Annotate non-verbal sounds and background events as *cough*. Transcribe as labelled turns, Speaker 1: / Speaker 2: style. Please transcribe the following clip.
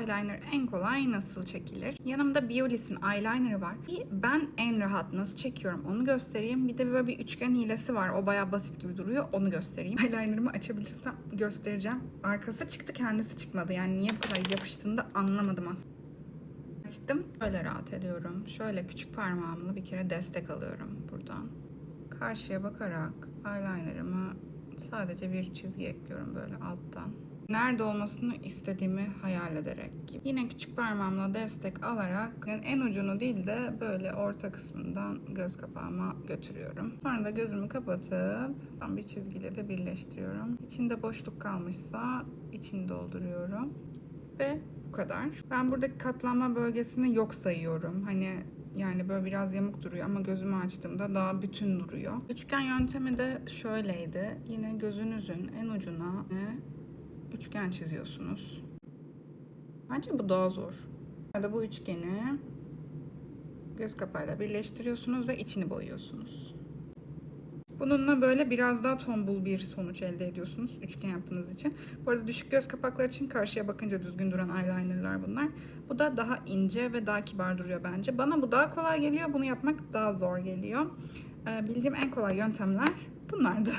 Speaker 1: eyeliner en kolay nasıl çekilir? Yanımda Biolis'in eyelinerı var. Bir ben en rahat nasıl çekiyorum onu göstereyim. Bir de böyle bir üçgen hilesi var. O bayağı basit gibi duruyor. Onu göstereyim. *laughs* Eyelinerımı açabilirsem göstereceğim. Arkası çıktı kendisi çıkmadı. Yani niye bu kadar yapıştığını da anlamadım aslında. Açtım. Öyle rahat ediyorum. Şöyle küçük parmağımla bir kere destek alıyorum buradan. Karşıya bakarak eyelinerımı sadece bir çizgi ekliyorum böyle alttan. Nerede olmasını istediğimi hayal ederek. Yine küçük parmağımla destek alarak en ucunu değil de böyle orta kısmından göz kapağıma götürüyorum. Sonra da gözümü kapatıp ben bir çizgiyle de birleştiriyorum. İçinde boşluk kalmışsa içini dolduruyorum. Ve bu kadar. Ben buradaki katlanma bölgesini yok sayıyorum. Hani yani böyle biraz yamuk duruyor ama gözümü açtığımda daha bütün duruyor. Üçgen yöntemi de şöyleydi. Yine gözünüzün en ucuna üçgen çiziyorsunuz. Bence bu daha zor. Ya da bu üçgeni göz kapağıyla birleştiriyorsunuz ve içini boyuyorsunuz. Bununla böyle biraz daha tombul bir sonuç elde ediyorsunuz üçgen yaptığınız için. Bu arada düşük göz kapakları için karşıya bakınca düzgün duran eyelinerlar bunlar. Bu da daha ince ve daha kibar duruyor bence. Bana bu daha kolay geliyor. Bunu yapmak daha zor geliyor. Ee, bildiğim en kolay yöntemler bunlardı.